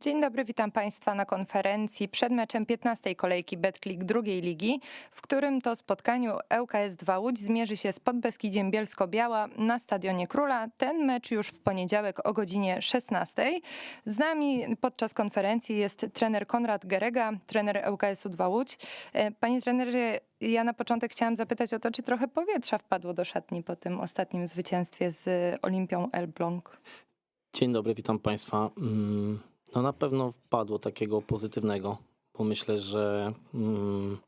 Dzień dobry, witam Państwa na konferencji przed meczem 15. kolejki Betclick drugiej ligi, w którym to spotkaniu ŁKS 2 Łódź zmierzy się z Podbeskidziem Bielsko-Biała na Stadionie Króla. Ten mecz już w poniedziałek o godzinie 16. Z nami podczas konferencji jest trener Konrad Gerega, trener ŁKS-u 2 Łódź. E, Panie trenerze, ja na początek chciałam zapytać o to, czy trochę powietrza wpadło do szatni po tym ostatnim zwycięstwie z Olimpią Elbląg. Dzień dobry, witam Państwa. Mm, No na pewno wpadło takiego pozytywnego, bo myślę, że mm,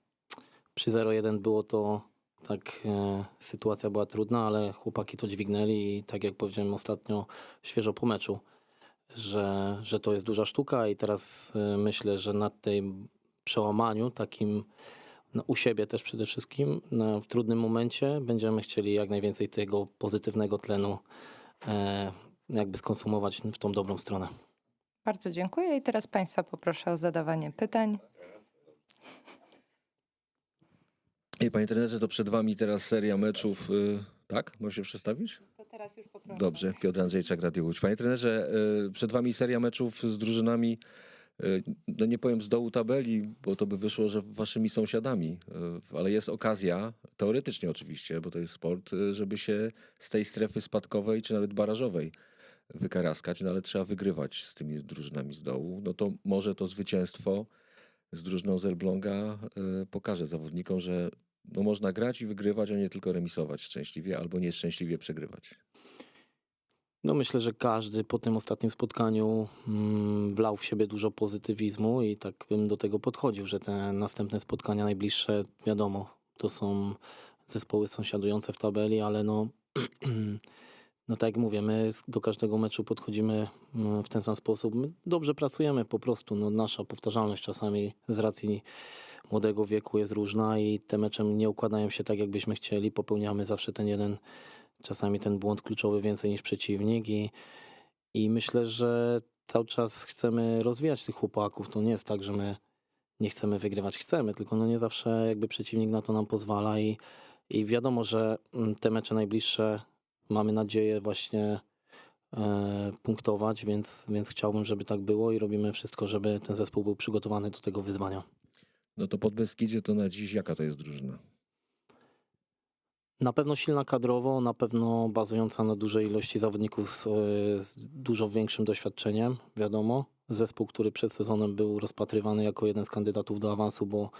przy 0-1 było to tak, e, sytuacja była trudna, ale chłopaki to dźwignęli i tak jak powiedziałem ostatnio, świeżo po meczu, że, że to jest duża sztuka i teraz e, myślę, że na tym przełamaniu takim no, u siebie też przede wszystkim no, w trudnym momencie będziemy chcieli jak najwięcej tego pozytywnego tlenu e, jakby skonsumować w tą dobrą stronę. Bardzo dziękuję i teraz Państwa poproszę o zadawanie pytań. I panie trenerze, to przed wami teraz seria meczów. y, Tak? Mam się przedstawić? To teraz już poproszę. Dobrze, Piotr Andrzejczak, Radio Łódź. Panie trenerze, y, przed wami seria meczów z drużynami, y, no nie powiem z dołu tabeli, bo to by wyszło, że waszymi sąsiadami, ale jest okazja, teoretycznie oczywiście, bo to jest sport, żeby się z tej strefy spadkowej czy nawet barażowej wykaraskać, no ale trzeba wygrywać z tymi drużynami z dołu. No to może to zwycięstwo z drużyną z Elbląga y, pokaże zawodnikom, że no można grać i wygrywać, a nie tylko remisować szczęśliwie albo nieszczęśliwie przegrywać. No myślę, że każdy po tym ostatnim spotkaniu mm, wlał w siebie dużo pozytywizmu i tak bym do tego podchodził, że te następne spotkania najbliższe, wiadomo, to są zespoły sąsiadujące w tabeli, ale no, no tak jak mówię, my do każdego meczu podchodzimy mm, w ten sam sposób. My dobrze pracujemy po prostu, no nasza powtarzalność czasami z racji młodego wieku jest różna i te mecze nie układają się tak, jakbyśmy chcieli. Popełniamy zawsze ten jeden czasami ten błąd kluczowy więcej niż przeciwnik i, i myślę, że cały czas chcemy rozwijać tych chłopaków. To nie jest tak, że my nie chcemy wygrywać, chcemy, tylko no nie zawsze jakby przeciwnik na to nam pozwala i, i wiadomo, że mm, te mecze najbliższe mamy nadzieję właśnie e, punktować, więc, więc chciałbym, żeby tak było i robimy wszystko, żeby ten zespół był przygotowany do tego wyzwania. No to pod Beskidzie to na dziś jaka to jest drużyna? Na pewno silna kadrowo, na pewno bazująca na dużej ilości zawodników z, e, z dużo większym doświadczeniem, wiadomo. Zespół, który przed sezonem był rozpatrywany jako jeden z kandydatów do awansu, bo,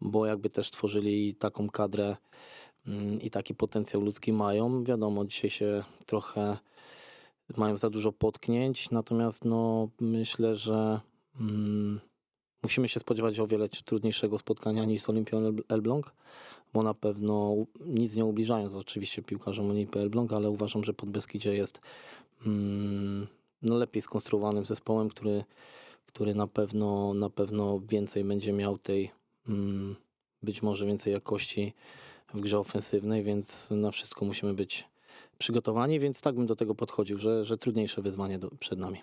bo jakby też tworzyli taką kadrę i taki potencjał ludzki mają. Wiadomo, dzisiaj się trochę mają za dużo potknięć, natomiast no, myślę, że mm, musimy się spodziewać o wiele trudniejszego spotkania niż z Olimpią El- Elbląg bo na pewno nic nie ubliżając oczywiście piłkarzom Olimpii Elbląg, ale uważam, że Podbeskidzie jest mm, no lepiej skonstruowanym zespołem, który, który na pewno na pewno więcej będzie miał tej mm, być może więcej jakości w grze ofensywnej, więc na wszystko musimy być przygotowani, więc tak bym do tego podchodził, że, że trudniejsze wyzwanie do, przed nami.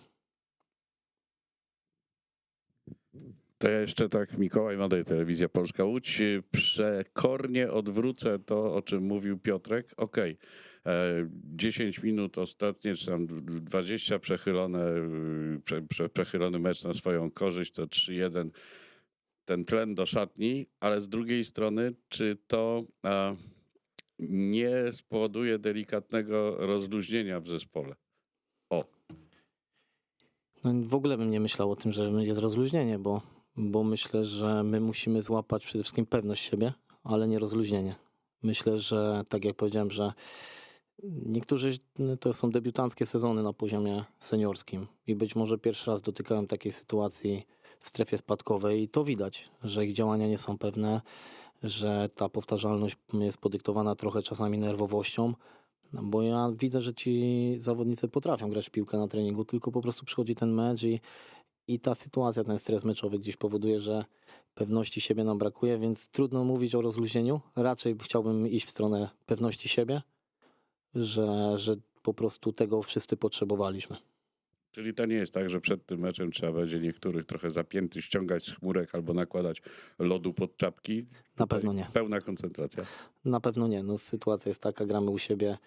To ja jeszcze tak, Mikołaj Madej, Telewizja Polska Łódź. Przekornie odwrócę to, o czym mówił Piotrek. Okej, e, 10 minut ostatnie, czy tam 20 przechylone, y, prze, prze, przechylony mecz na swoją korzyść, to 3-1 ten tlen do szatni, ale z drugiej strony, czy to a, nie spowoduje delikatnego rozluźnienia w zespole? No, w ogóle bym nie myślał o tym, że jest rozluźnienie, bo, bo myślę, że my musimy złapać przede wszystkim pewność siebie, ale nie rozluźnienie. Myślę, że tak jak powiedziałem, że niektórzy no, to są debiutanckie sezony na poziomie seniorskim i być może pierwszy raz dotykają takiej sytuacji w strefie spadkowej i to widać, że ich działania nie są pewne, że ta powtarzalność jest podyktowana trochę czasami nerwowością, no bo ja widzę, że ci zawodnicy potrafią grać w piłkę na treningu, tylko po prostu przychodzi ten mecz i, i ta sytuacja, ten stres meczowy gdzieś powoduje, że pewności siebie nam brakuje, więc trudno mówić o rozluźnieniu. Raczej chciałbym iść w stronę pewności siebie, że, że po prostu tego wszyscy potrzebowaliśmy. Czyli to nie jest tak, że przed tym meczem trzeba będzie niektórych trochę zapiętych ściągać z chmurek albo nakładać lodu pod czapki. Na pewno nie. Pełna koncentracja. Na pewno nie. No, sytuacja jest taka, gramy u siebie,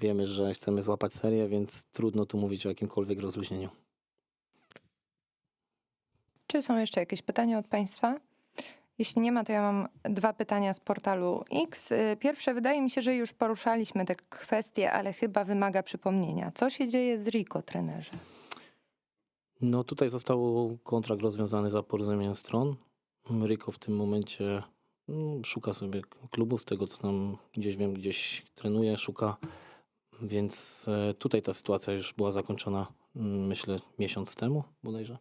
wiemy, że chcemy złapać serię, więc trudno tu mówić o jakimkolwiek rozluźnieniu. Czy są jeszcze jakieś pytania od Państwa? Jeśli nie ma, to ja mam dwa pytania z portalu X. Y, Pierwsze, wydaje mi się, że już poruszaliśmy te kwestie, ale chyba wymaga przypomnienia. Co się dzieje z Rico, trenerze? No tutaj został kontrakt rozwiązany za porozumieniem stron. Ryko w tym momencie mm, szuka sobie klubu, z tego co tam gdzieś wiem, gdzieś trenuje, szuka. Więc e, tutaj ta sytuacja już była zakończona, mm, myślę, miesiąc temu bodajże.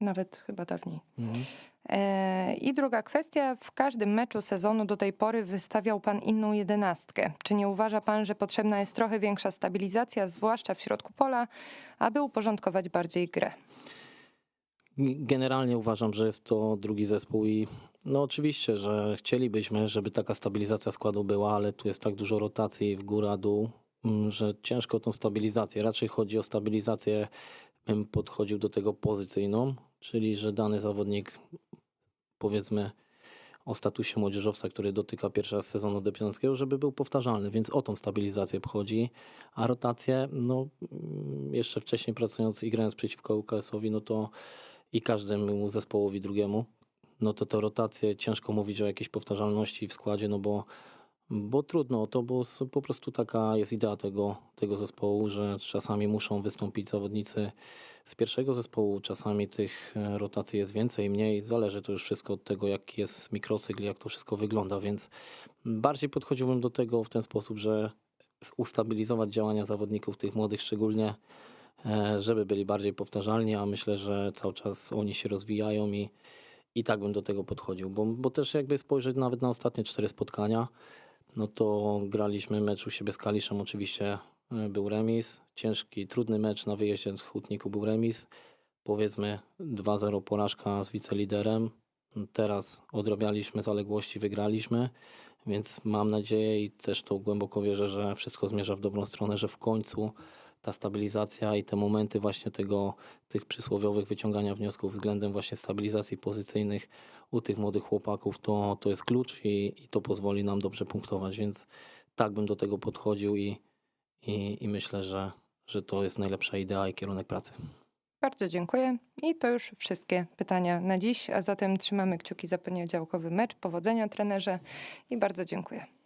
Nawet chyba dawniej. Mhm. E, I druga kwestia. W każdym meczu sezonu do tej pory wystawiał pan inną jedenastkę. Czy nie uważa pan, że potrzebna jest trochę większa stabilizacja, zwłaszcza w środku pola, aby uporządkować bardziej grę? Generalnie uważam, że jest to drugi zespół i no oczywiście, że chcielibyśmy, żeby taka stabilizacja składu była, ale tu jest tak dużo rotacji w górę, dół, mm, że ciężko tą stabilizację. Raczej chodzi o stabilizację, bym podchodził do tego pozycyjną, czyli że dany zawodnik, powiedzmy o statusie młodzieżowca, który dotyka pierwszy raz sezonu debiutanckiego, żeby był powtarzalny, więc o tą stabilizację chodzi. A rotację, no mm, jeszcze wcześniej pracując i grając przeciwko UKS-owi, no to i każdemu zespołowi drugiemu, no to te rotacje ciężko mówić o jakiejś powtarzalności w składzie, no bo, bo trudno to, bo po prostu taka jest idea tego, tego zespołu, że czasami muszą wystąpić zawodnicy z pierwszego zespołu, czasami tych e, rotacji jest więcej, mniej, zależy to już wszystko od tego, jaki jest mikrocykl, jak to wszystko wygląda, więc bardziej podchodziłbym do tego w ten sposób, że ustabilizować działania zawodników, tych młodych szczególnie, e, żeby byli bardziej powtarzalni, a myślę, że cały czas oni się rozwijają i, i tak bym do tego podchodził, bo, bo też jakby spojrzeć nawet na ostatnie cztery spotkania, no to graliśmy mecz u siebie z Kaliszem, oczywiście e, był remis, ciężki, trudny mecz na wyjeździe z Hutniku był remis, powiedzmy 2-0 porażka z wiceliderem, teraz odrabialiśmy zaległości, wygraliśmy, więc mam nadzieję i też to głęboko wierzę, że wszystko zmierza w dobrą stronę, że w końcu ta stabilizacja i te momenty właśnie tego, tych przysłowiowych wyciągania wniosków względem właśnie stabilizacji pozycyjnych u tych młodych chłopaków, to, to jest klucz i, i to pozwoli nam dobrze punktować, więc tak bym do tego podchodził i, i, i myślę, że, że to jest najlepsza idea i kierunek pracy. Bardzo dziękuję. I to już wszystkie pytania na dziś, a zatem trzymamy kciuki za poniedziałkowy mecz. Powodzenia trenerze i bardzo dziękuję.